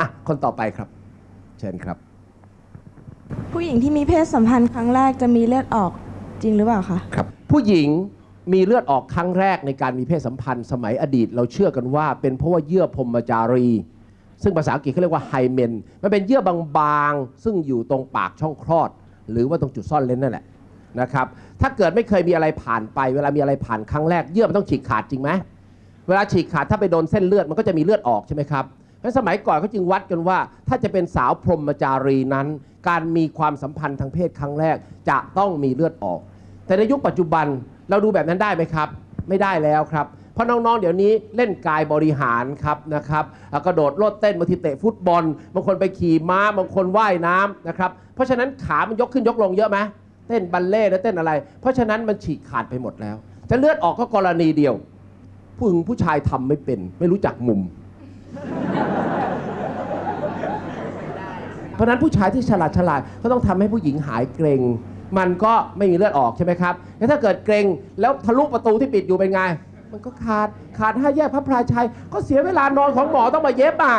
อะคนต่อไปครับ เชิญครับ ผู้หญิงที่มีเพศสัมพันธ์ครั้งแรกจะมีเลือดออกจริงหรือเปล่าคะ ครับ ผู้หญิงมีเลือดออกครั้งแรกในการมีเพศสัมพันธ์สมัยอดีต เราเชื่อกันว่า เป็นเพราะว่าเยื่อพรหมจารี ซึ่งภาษาอังกฤษเขาเรียกว่าไฮเมนมันเป็นเยื่อบางๆ ซึ่งอยู่ตรงปากช่องคลอด หรือว่าตรงจุดซ่อนเลนนั่นแหละนะครับถ้าเกิดไม่เคยมีอะไรผ่านไป เวลามีอะไรผ่านครั้งแรกเยื่อมันต้องฉีกขาดจริงไหมเวลาฉีกขาดถ้าไปโดนเส้นเลือดมันก็จะมีเลือดออกใช่ไหมครับ เพราะฉะนั้นสมัยก่อนเขาจึงวัดกันว่า ถ้าจะเป็นสาวพรหมจารีนั้น การมีความสัมพันธ์ทางเพศครั้งแรกจะต้องมีเลือดออก แต่ในยุคปัจจุบันเราดูแบบนั้นได้ไหมครับ ไม่ได้แล้วครับเพราะน้อง ๆ เดี๋ยวนี้เล่นกายบริหารครับนะครับกระโดดโลดเต้นบางทีเตะฟุตบอลบางคนไปขี่ม้าบางคนว่ายน้ำนะครับเพราะฉะนั้นขามันยกขึ้นยกลงเยอะไหมเต้นบัลเล่ต์แล้วเต้นอะไร เพราะฉะนั้นมันฉีกขาดไปหมดแล้ว จะเลือดออกก็กรณีเดียว ผู้หญิงผู้ชายทำไม่เป็น ไม่รู้จักมุม เพราะฉะนั้นผู้ชายที่ฉลาดฉลาดก็ต้องทำให้ผู้หญิงหายเกรง มันก็ไม่มีเลือดออกใช่ไหมครับแล้วถ้าเกิดเกรงแล้วทะลุประตูที่ปิดอยู่เป็นไง มันก็ขาดขาดห้าแยกพระพราชัย ก็เสียเวลานอนของหมอต้องมาเย็บอะ